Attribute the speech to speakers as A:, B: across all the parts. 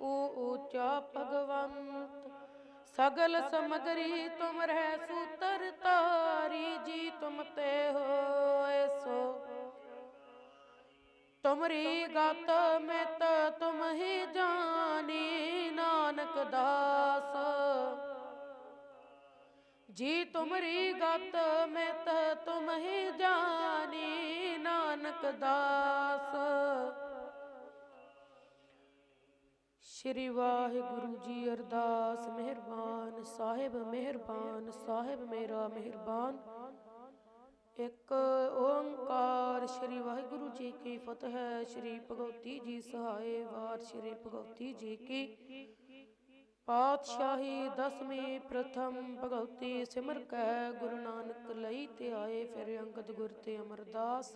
A: ਊ ਊਚਾ ਭਗਵੰਤ, ਸਗਲ ਸਮਗਰੀ ਤੁਮ ਰਹਿ ਸੂਤਰ ਤਾਰੀ ਜੀ ਤੁਮ ਤੇ ਹੋਏ ਸੋ। ਤੁਮਰੀ ਗਤ ਮਿਤ ਤੁਮ ਹੀ ਜਾਣੀ, ਨਾਨਕ ਦਾਸ। ਜੀ ਤੁਮਰੀ ਗਤ ਮਿਤ ਤੁਮ ਹੀ ਜਾਣੀ, ਨਾਨਕ ਦਾਸ। ਸ਼੍ਰੀ ਵਾਹਿਗੁਰੂ ਜੀ ਅਰਦਾਸ, ਮਿਹਰਬਾਨ, ਸਾਹਿਬ ਮਿਹਰਬਾਨ, ਸਾਹਿਬ ਮੇਰਾ ਮਿਹਰਬਾਨ। ਇੱਕ ਓੰਕਾਰ ਸ਼੍ਰੀ ਵਾਹਿਗੁਰੂ ਜੀ ਕੀ ਫਤਿਹ, ਸ਼੍ਰੀ ਭਗਵਤੀ ਜੀ ਸਹਾਏ ਵਾਰ, ਸ਼੍ਰੀ ਭਗਵਤੀ ਜੀ ਕੀ ਪਾਤਸ਼ਾਹੀ ਦਸਵੀਂ ਪ੍ਰਥਮ, ਭਗਵਤੀ ਸਿਮਰ ਕੈ ਗੁਰੂ ਨਾਨਕ ਲਈ ਤੇ ਆਏ ਫਿਰ ਅੰਗਦ ਗੁਰ ਤੇ ਅਮਰਦਾਸ।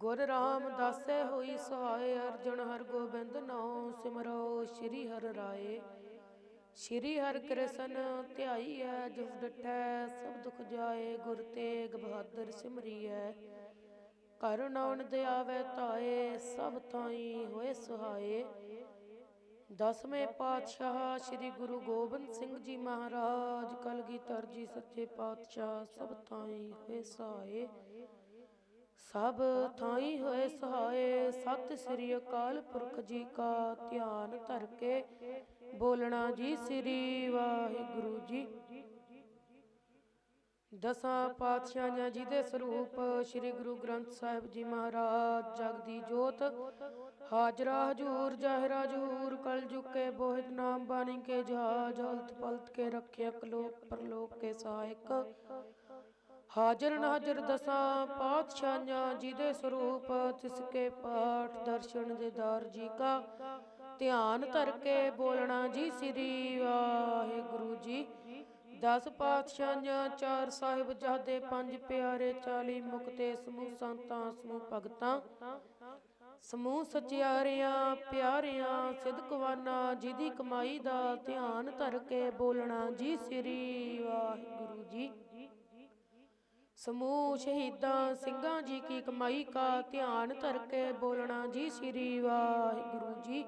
A: ਗੁਰ ਰਾਮਦਾਸੇ ਹੋਈ ਸਹਾਏ ਅਰਜਨ ਹਰ ਗੋਬਿੰਦ ਨਾਉ, ਸਿਮਰੋ ਸ਼੍ਰੀ ਹਰਿ ਰਾਏ। ਸ਼੍ਰੀ ਹਰਿ ਕ੍ਰਿਸ਼ਨ ਧਿਆਈ ਹੈ ਡਟੈ ਸਭ ਦੁਖ ਜਾਏ, ਗੁਰ ਤੇਗ ਬਹਾਦਰ ਸਿਮਰੀਐ। ਘਰ ਨਾਉਣ ਦੇ ਆਵੇ ਤਾਏ ਸਭ ਤਾਈ ਹੋਏ ਸਹਾਏ। ਦਸਵੇਂ ਪਾਤਸ਼ਾਹ ਸ੍ਰੀ ਗੁਰੂ ਗੋਬਿੰਦ ਸਿੰਘ ਜੀ ਮਹਾਰਾਜ, ਕਲਗੀਧਰ ਜੀ ਸੱਚੇ ਪਾਤਸ਼ਾਹ, ਸਭ ਤਾਈ ਹੋਏ ਸਹਾਏ। ਸਭ ਥਾਈ ਹੋਏ ਸਹਾਏ, ਸਤਿ ਸ੍ਰੀ ਅਕਾਲ ਪੁਰਖ ਜੀ ਕਾ ਧਿਆਨ ਧਰ ਕੇ ਬੋਲਣਾ ਜੀ ਸ੍ਰੀ ਵਾਹਿਗੁਰੂ ਜੀ। ਦਸਾਂ ਪਾਤਸ਼ਾਹਾਂ ਜੀ ਦੇ ਸਰੂਪ ਸ੍ਰੀ ਗੁਰੂ ਗ੍ਰੰਥ ਸਾਹਿਬ ਜੀ ਮਹਾਰਾਜ, ਜਗ ਦੀ ਜੋਤ। ਹਾਜ਼ਰਾ ਹਜੂਰ, ਜ਼ਾਹਿਰਾ ਜਹੂਰ ਕਲ ਜੁਕੇ ਬੋਹਿਤ ਨਾਮ ਬਾਣੀ ਕੇ ਜਹਾਜ, ਹਲਤ ਪਲਤ ਕੇ ਰੱਖਿਆ ਕਲੋਕ ਪਰਲੋਕ ਕੇ ਸਹਾਇਕ। ਹਾਜ਼ਰ ਨਾਜ਼ਰ ਦਸਾਂ ਪਾਤਸ਼ਾਹਾਂ ਜਿਹਦੇ ਸਰੂਪ ਤਿਸ ਕੇ ਪਾਠ ਦਰਸ਼ਨ ਦੇਦਾਰ ਜੀ ਕਾ। ਧਿਆਨ ਧਰ ਕੇ ਬੋਲਣਾ ਜੀ ਸ੍ਰੀ ਵਾਹਿਗੁਰੂ ਜੀ। ਦਸ ਪਾਤਸ਼ਾਹਾਂ, ਚਾਰ ਸਾਹਿਬ ਜਾਦੇ, ਪੰਜ ਪਿਆਰੇ 40 ਮੁਕਤੇ, ਸਮੂਹ ਸੰਤਾਂ, ਸਮੂਹ ਭਗਤਾਂ। ਸਮੂਹ ਸਚਿਆਰਿਆਂ, ਪਿਆਰਿਆਂ ਸਿਦਕਵਾਨਾ ਜਿਹਦੀ ਕਮਾਈ ਦਾ ਧਿਆਨ ਧਰ ਕੇ ਬੋਲਣਾ ਜੀ ਸ੍ਰੀ ਵਾਹਿਗੁਰੂ ਜੀ। ਸਮੂਹ ਸ਼ਹੀਦਾਂ ਸਿੰਘਾਂ ਜੀ ਕੀ ਕਮਾਈ ਕਾ ਧਿਆਨ ਧਰ ਕੇ ਬੋਲਣਾ ਜੀ ਸ੍ਰੀ ਵਾਹਿਗੁਰੂ ਜੀ।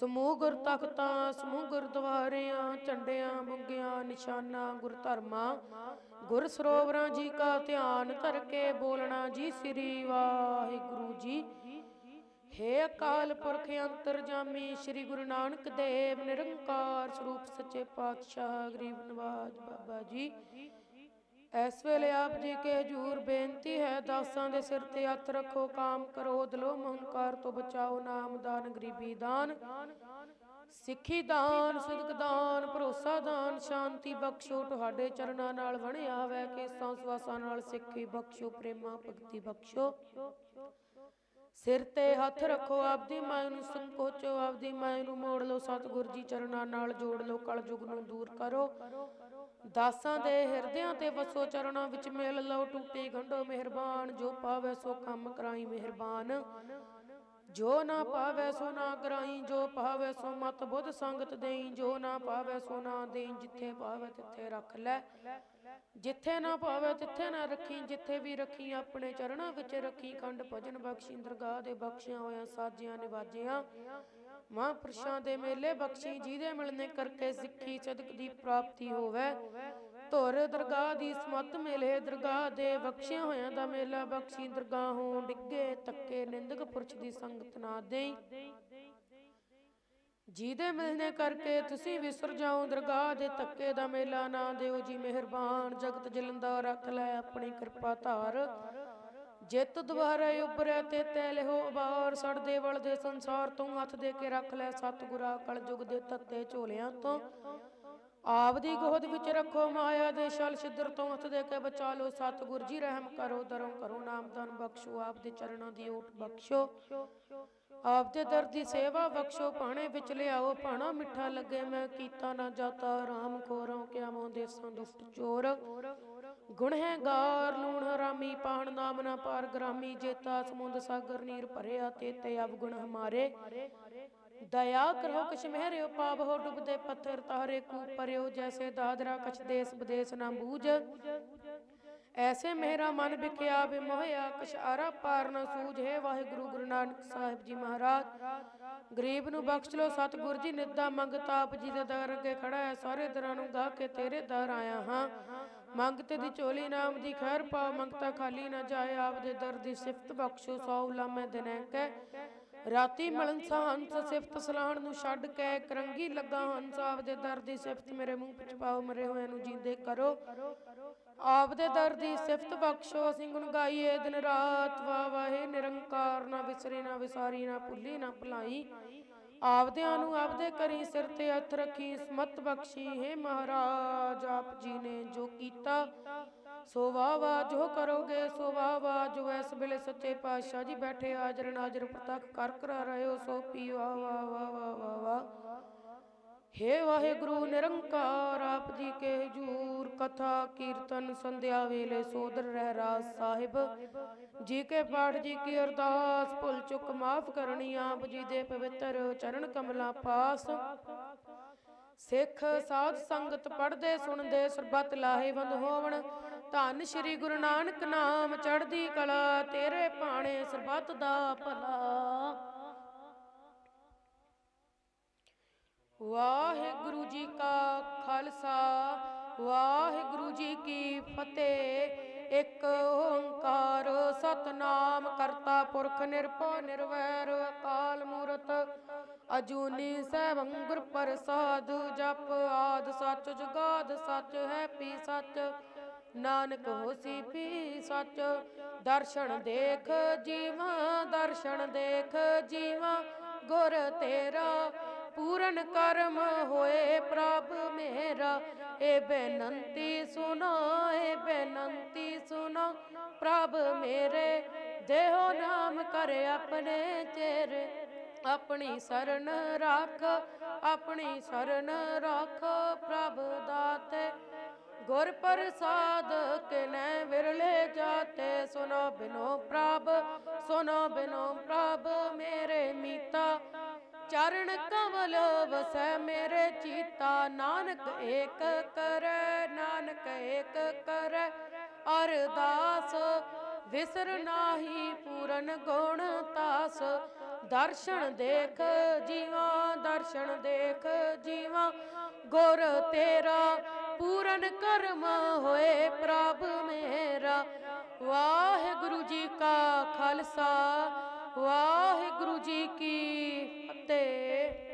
A: ਸਮੂਹ ਗੁਰ ਤਖਤਾਂ ਸਮੂਹ ਗੁਰਦੁਆਰਿਆਂ, ਝੰਡਿਆਂ, ਮੁੰਗਿਆਂ, ਨਿਸ਼ਾਨਾਂ ਗੁਰ ਧਰਮਾਂ ਗੁਰ ਸਰੋਵਰਾਂ ਜੀ ਕਾ ਧਿਆਨ ਧਰ ਕੇ ਬੋਲਣਾ ਜੀ ਸ੍ਰੀ ਵਾਹਿਗੁਰੂ ਜੀ। ਹੇ ਅਕਾਲ ਪੁਰਖ ਅੰਤਰਜਾਮੀ ਸ੍ਰੀ ਗੁਰੂ ਨਾਨਕ ਦੇਵ, ਨਿਰੰਕਾਰ ਸਰੂਪ ਸੱਚੇ ਪਾਤਸ਼ਾਹ, ਗਰੀਬ ਨਵਾਜ ਬਾਬਾ ਜੀ। ਇਸ ਵੇਲੇ ਆਪ ਜੀ ਕੇ ਹਜੂਰ ਬੇਨਤੀ ਹੈ, ਦਾਸਾਂ ਦੇ ਸਿਰ ਤੇ ਹੱਥ ਰੱਖੋ, ਕਾਮ ਕਰੋ, ਦਲੋ ਮਹੰਕਾਰ ਤੋਂ ਬਚਾਓ, ਨਾਮ ਦਾਨ, ਗਰੀਬੀ ਦਾਨ। ਸਿੱਖੀ ਦਾਨ, ਸਿਦਕ ਦਾਨ, ਭਰੋਸਾ ਦਾਨ, ਸ਼ਾਂਤੀ ਬਖਸ਼ੋ, ਤੁਹਾਡੇ ਚਰਨਾਂ ਨਾਲ ਬਣਿਆ ਵੈ ਕੇਸਾਂ ਸੁਆਸਾਂ ਨਾਲ ਸਿੱਖੀ ਬਖਸ਼ੋ, ਪ੍ਰੇਮਾ ਭਗਤੀ ਬਖਸ਼ੋ। ਸਿਰ ਤੇ ਹੱਥ ਰੱਖੋ, ਆਪਦੀ ਮਾਇ ਨੂੰ ਸੰਕੋਚੋ, ਆਪਦੀ ਮਾਇ ਨੂੰ ਮੋੜ ਲਓ, ਸਤਿਗੁਰ ਜੀ ਚਰਨਾਂ ਨਾਲ ਜੋੜ ਲਓ, ਕਲਯੁਗ ਨੂੰ ਦੂਰ ਕਰੋ। ਦਾਸਾਂ ਦੇ ਹਿਰਦਿਆਂ ਤੇ ਵਸੋ ਚਰਨਾਂ ਵਿੱਚ ਮਿਲ ਲਓ, ਟੂਟੇ ਗੰਢੋ ਮਿਹਰਬਾਨ, ਜੋ ਪਾਵੇ ਸੋ ਕੰਮ ਕਰਾਈ ਮਿਹਰਬਾਨ। ਜੋ ਨਾ ਪਾਵੇ ਸੋ ਨਾ ਕਰਾਈ, ਜੋ ਪਾਵੇ ਸੋ ਮਤ ਬੁੱਧ ਸੰਗਤ ਦੇਈ, ਜੋ ਨਾ ਪਾਵੇ ਸੋ ਨਾ ਦੇਈ, ਜਿੱਥੇ ਪਾਵੇ ਤਿੱਥੇ ਰੱਖ ਲੈ। ਜਿੱਥੇ ਨਾ ਪਾਵੇ ਤਿੱਥੇ ਨਾ ਰੱਖੀ, ਜਿੱਥੇ ਵੀ ਰੱਖੀ, ਆਪਣੇ ਚਰਨਾਂ ਵਿੱਚ ਰੱਖੀ, ਖੰਡ ਭਜਨ ਬਖਸ਼ੀ ਦਰਗਾਹ ਦੇ ਬਖਸ਼ਿਆ ਹੋਇਆ, ਸਾਜਿਆਂ ਨਿਵਾਜਿਆਂ। ਮਹਾਂਪੁਰਸ਼ਾਂ ਦੇ ਮੇਲੇ ਬਖਸ਼ੀ ਜਿਹਦੇ ਮਿਲਨੇ ਕਰਕੇ ਸਿੱਖੀ ਸਦਕ ਦੀ ਪ੍ਰਾਪਤੀ ਹੋਵੇ। ਧੁਰ ਦਰਗਾਹ ਦੀ ਸਮਤ ਮੇਲੇ, ਦਰਗਾਹ ਦੇ ਬਖਸ਼ਿਆ ਹੋਇਆਂ ਦਾ ਮੇਲਾ ਬਖਸ਼ੀ ਦਰਗਾਹੋਂ ਡਿੱਗੇ ਤੱਕੇ ਨਿੰਦਕ ਪੁਰਸ਼ ਦੀ ਸੰਗਤ ਨਾ ਦੇਈ। ਜਿਹਦੇ ਮਿਲਨੇ ਕਰਕੇ ਤੁਸੀਂ ਵਿਸਰ ਜਾਓ, ਦਰਗਾਹ ਦੇ ਤੱਕੇ ਦਾ ਮੇਲਾ ਨਾ ਦਿਓ। ਜੀ ਮਿਹਰਬਾਨ, ਜਗਤ ਜਲੰਦਾ ਰੱਖ ਲੈ ਆਪਣੀ ਕਿਰਪਾ ਧਾਰ। ਜਿੱਤ ਦੁਆਰਾ ਉਬਰਿਆ ਤੇ ਤੈ ਲਿਹੋ ਬਾਰ ਸੜਦੇ ਵਲਦੇ ਸੰਸਾਰ ਤੋਂ ਹੱਥ ਦੇ ਕੇ ਰੱਖ ਲੈ ਸਤਿਗੁਰਾ ਕਲ ਯੁਗ ਦੇ ਤੱਤੇ ਝੋਲਿਆਂ ਤੋਂ। ਆਪਦੀ ਗੋਦ ਵਿੱਚ ਰੱਖੋ ਮਾਇਆ ਦੇ ਛਲ, ਛਿੱਦਰ ਤੋਂ ਹੱਥ ਦੇ ਕੇ ਬਚਾ ਲਓ ਸਤਿਗੁਰ ਜੀ, ਰਹਿਮ ਕਰੋ, ਦਰੋਂ ਕਰੋ ਨਾਮਦਾਨ ਬਖਸ਼ੋ ਆਪ ਦੇ ਚਰਨਾਂ ਦੀ ਓਟ ਬਖਸ਼ੋ। ਆਪਦੇ ਦਰ ਦੀ ਸੇਵਾ ਬਖਸ਼ੋ, ਭਾਣੇ ਵਿੱਚ ਲਿਆਓ, ਭਾਣਾ ਮਿੱਠਾ ਲੱਗੇ ਮੈਂ ਕੀਤਾ ਨਾ ਜਾਤਾ, ਰਾਮ ਖੋਰੋਂ ਕਿਆਮੋਂ ਦੇਸਾਂ ਦੁਸ਼ਟ ਚੋਰ। ਗੁਣ ਹੈ ਗਾਰ, ਲੂਣ ਹਰਾਮੀ, ਪਾਣ ਨਾਮ ਨਾ ਪਾਰ, ਗ੍ਰਾਮੀ ਜੇਤਾ, ਸਮੁੰਦ ਸਾਗਰ ਨੀਰ ਭਰਿਆ, ਤੇ ਤੇ ਅਬ ਹਮਾਰੇ। ਦਇਆ ਕਰੋ ਕਿਛ ਮਹਿਰਿਓ, ਪਾਪ ਹੋ ਡੁੱਬਦੇ ਪੱਥਰ ਤਾਰੇ, ਕੂ ਪਰਿਓ ਜੈਸੇ ਦਾਦਰਾ, ਕਛ ਦੇਸ ਵਿਦੇਸ ਨਾ ਬੂਝ। ਐਸੇ ਮੇਰਾ ਮਨ ਵਿਖਿਆ ਬਿਮੋਹਿਆ ਕਸ਼ਾਰਾ ਪਾਰ ਨ ਸੂਝੇ ਵਾਹਿਗੁਰੂ ਗੁਰੂ ਨਾਨਕ ਸਾਹਿਬ ਜੀ ਮਹਾਰਾਜ। ਗਰੀਬ ਨੂੰ ਬਖਸ਼ ਲੋ ਸਤਿਗੁਰ ਜੀ ਨਿੱਦਾ ਮੰਗਤਾ ਆਪ ਜੀ ਦੇ ਦਰ ਅੱਗੇ ਖੜਾ ਹੈ, ਸਾਰੇ ਦਰਾਂ ਨੂੰ ਗਾ ਕੇ ਤੇਰੇ ਦਰ ਆਇਆ ਹਾਂ। ਮੰਗਤੇ ਦੀ ਝੋਲੀ ਨਾਮ ਦੀ ਖੈਰ ਪਾਓ ਮੰਗਤਾ ਖਾਲੀ ਨਾ ਜਾਏ ਆਪ ਦੇ ਦਰ ਦੀ ਸਿਫਤ ਬਖਸ਼ੋ ਸੌ ਲਾਮੇ ਦਿਨੈ ਕੈ ਰਾਤੀ ਮਲੰਸਾ ਹੰਸ ਸਿਫਤ ਸਲਾਹਣ ਨੂੰ ਛੱਡ ਕੇ ਕਰੰਗੀ ਲੱਗਾ ਹੰਸ ਆਪ ਦੇ ਦਰ ਦੀ ਸਿਫਤ ਮੇਰੇ ਮੂੰਹ ਵਿੱਚ ਪਾਓ ਮਰੇ ਹੋਏ ਨੂੰ ਜਿੰਦੇ ਕਰੋ। ਆਪ ਦੇ ਦਰ ਦੀ ਸਿਫਤ ਬਖਸ਼ੋ ਅਸੀਂ ਗੁਣ ਗਾਈਏ ਦਿਨ ਰਾਤ ਵਾ ਵਾਹੇ ਨਿਰੰਕਾਰ ਨਾ ਵਿਸਰੇ ਨਾ ਵਿਸਾਰੀ ਨਾ ਭੁੱਲੀ ਨਾ ਭੁਲਾਈ। ਆਪਦਿਆਂ ਨੂੰ ਆਪਦੇ ਕਰੀ ਸਿਰ ਤੇ ਹੱਥ ਰੱਖੀ ਸਮਤ ਬਖਸ਼ੀ ਹੈ ਮਹਾਰਾਜ ਆਪ ਜੀ ਨੇ ਜੋ ਕੀਤਾ। ਸੋ ਵਾਹ ਜੋ ਕਰੋਗੇ ਸੋ ਵਾਹ ਜੋ ਇਸ ਵੇਲੇ ਸੱਚੇ ਪਾਤਸ਼ਾਹ ਜੀ ਬੈਠੇ ਹਾਜ਼ਰ ਨਾਜ਼ਰ ਪ੍ਰਤੱਖ ਕਰ ਕਰਾ ਰਹੇ ਹੋ ਸੋ ਪੀ ਵਾਹ ਵਾਹ ਵਾਹ ਵਾਹ ਵਾਹ। ਹੇ ਵਾਹਿਗੁਰੂ ਨਿਰੰਕਾਰ, ਆਪ ਜੀ ਕੇ ਹਜੂਰ, ਕਥਾ, ਕੀਰਤਨ, ਸੰਧਿਆ ਵੇਲੇ ਸੋਦਰ ਰਹਿ ਸਾਹਿਬ। ਜੀ ਕੇ ਪਾਠ, ਜੀ ਕੀ ਅਰਦਾਸ, ਭੁੱਲ ਚੁੱਕ ਮਾਫ ਕਰਨੀ, ਆਪ ਜੀ ਦੇ ਪਵਿੱਤਰ ਚਰਨ ਕਮਲਾਂ ਪਾਸ। ਸਿੱਖ ਸਾਧ ਸੰਗਤ ਪੜਦੇ ਸੁਣਦੇ, ਸਰਬਤ ਲਾਹੇਵੰਦ ਹੋਵਣ। ਧੰਨ ਸ਼੍ਰੀ ਗੁਰੂ ਨਾਨਕ ਨਾਮ ਚੜ੍ਹਦੀ ਕਲਾ, ਤੇਰੇ ਭਾਣੇ ਸਰਬਤ ਦਾ ਭਲਾ। ਵਾਹਿਗੁਰੂ ਜੀ ਕਾ ਖਾਲਸਾ, ਵਾਹਿਗੁਰੂ ਜੀ ਕੀ ਫਤਿਹ। ਇੱਕ ਓੰਕਾਰ ਸਤਨਾਮ ਕਰਤਾ ਪੁਰਖ ਨਿਰਭਉ ਨਿਰਵੈਰ ਅਕਾਲ ਮੂਰਤ। ਅਜੂਨੀ ਸੈਭੰ ਗੁਰ ਪ੍ਰਸਾਦ ਜਪ ਆਦ ਸੱਚ, ਜਗਾਦ ਸੱਚ, ਹੈ ਪੀ ਸੱਚ। ਨਾਨਕ ਹੋਸੀ ਪੀ ਸੱਚ, ਦਰਸ਼ਨ ਦੇਖ ਜੀਵਾ, ਦਰਸ਼ਨ ਦੇਖ ਜੀਵਾ। ਗੁਰ ਤੇਰਾ ਪੂਰਨ ਕਰਮ ਹੋਏ ਪ੍ਰਭ ਮੇਰਾ। ਏ ਬੇਨੰਤੀ ਸੁਨੋ ਏ ਬੇਨੰਤੀ ਸੁਨੋ ਪ੍ਰਭ ਮੇਰੇ ਦੇਹੋ ਨਾਮ ਕਰ ਆਪਣੇ ਚਿਹਰੇ ਆਪਣੀ ਸਰਨ ਰੱਖ, ਆਪਣੀ ਸਰਨ ਰੱਖ ਪ੍ਰਭ ਦਾਤੇ। ਗੁਰ ਪ੍ਰਸਾਦ ਕਿਨੈ ਵਿਰਲੇ ਜਾਤੇ ਸੁਨੋ ਬਿਨੋ ਪ੍ਰਭ ਸੁਨੋ ਬਿਨੋ ਪ੍ਰਭ ਮੇਰੇ ਮੀਤਾ। ਚਰਨ ਕਮਲ ਵਸੈ ਮੇਰੇ ਚੀਤਾ। ਨਾਨਕ ਏਕ ਕਰੈ, ਨਾਨਕ ਏਕ ਕਰੈ। ਅਰਦਾਸ ਵਿਸਰ ਨਾਹੀ ਪੂਰਨ ਗੁਣ ਤਾਸ। ਦਰਸ਼ਨ ਦੇਖ ਜੀਵਾ, ਦਰਸ਼ਨ ਦੇਖ ਜੀਵਾ। ਗੁਰ ਤੇਰਾ ਪੂਰਨ ਕਰਮ ਹੋਏ ਪ੍ਰਭ ਮੇਰਾ। ਵਾਹਿਗੁਰੂ ਜੀ ਕਾ ਖਾਲਸਾ, ਵਾਹਿਗੁਰੂ ਜੀ ਕੀ ਫਤਿਹ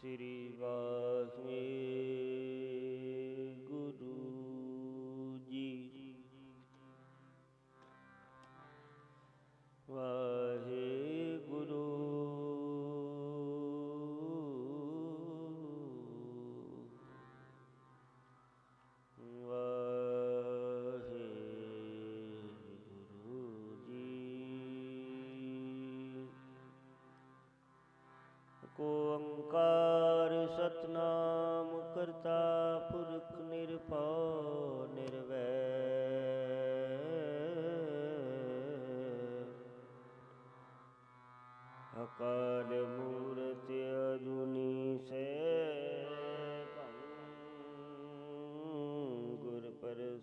B: ਸ੍ਰੀ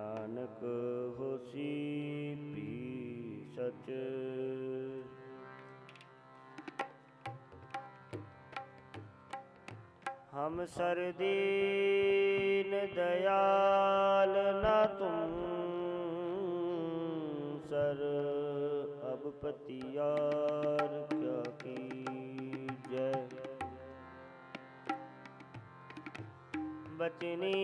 B: ਨਾਨਕ ਹੋਸੀ ਪੀ ਸਚ। ਹਮ ਸਰਦੀਨ ਦਇਆਲ ਨਾ ਤੂੰ ਸਰ, ਅਬ ਪਤਿਆਰ ਕਿਆ ਕੀ ਜੈ ਬਚਨੀ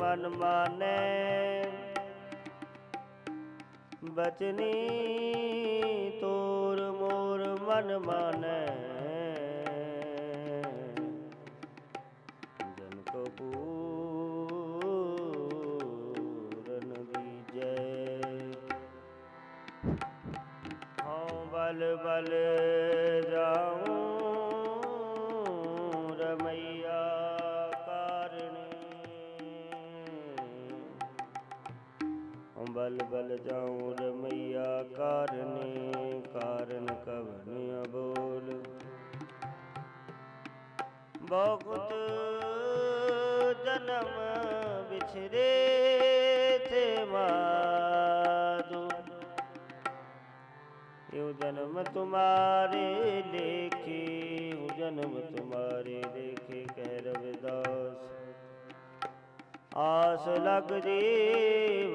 B: ਮਨ ਮਾਨੈ। ਬਚਨੀ ਤੋਰ ਮੋਰ ਮਨ ਮਾਨੈ। ਬਲ ਬਲ ਜਾਉ ਰਮਈਆ ਕਾਰਨੇ ਕਾਰਨ ਕਵਨ ਅਬੋਲ ਬਹੁਤ ਜਨਮ ਵਿਛਰੇ ਥੇ ਮਾਦੂ यो जन्म तुम्हारे लेखे यो जन्म तुम्हारे लेखे कह रविदास ਆਸ ਲਗ ਜੀਵੋ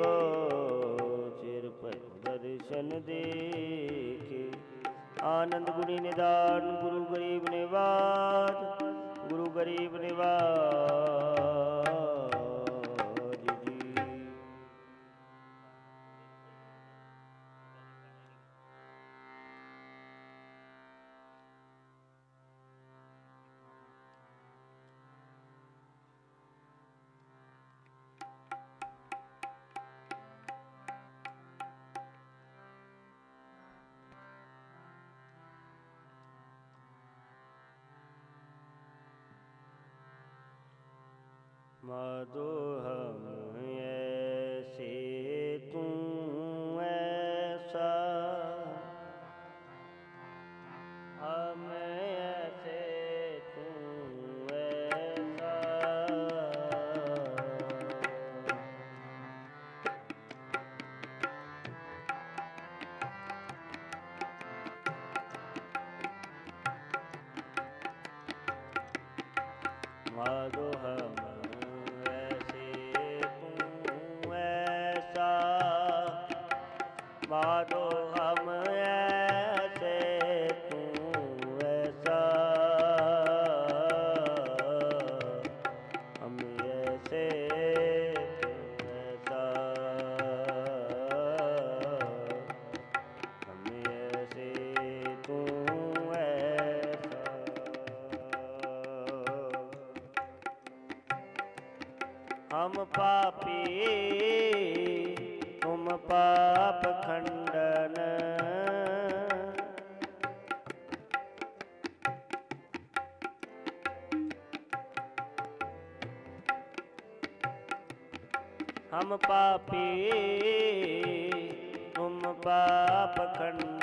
B: ਆਨੰਦ ਗੁਣੀ ਨਿਦਾਨ ਗੁਰੂ ਗਰੀਬ ਨਿਵਾਜ ਗੁਰੂ ਗਰੀਬ ਨਿਵਾਜ माधो हम ऐसे तू ऐसा हम ऐसे तू ऐसा माधो ਹਮ ਪਾਪੀ ਤੁਮ ਪਾਪ ਖੰਡਨ। ਹਮ ਪਾਪੀ ਤੁਮ ਪਾਪ ਖੰਡਨ।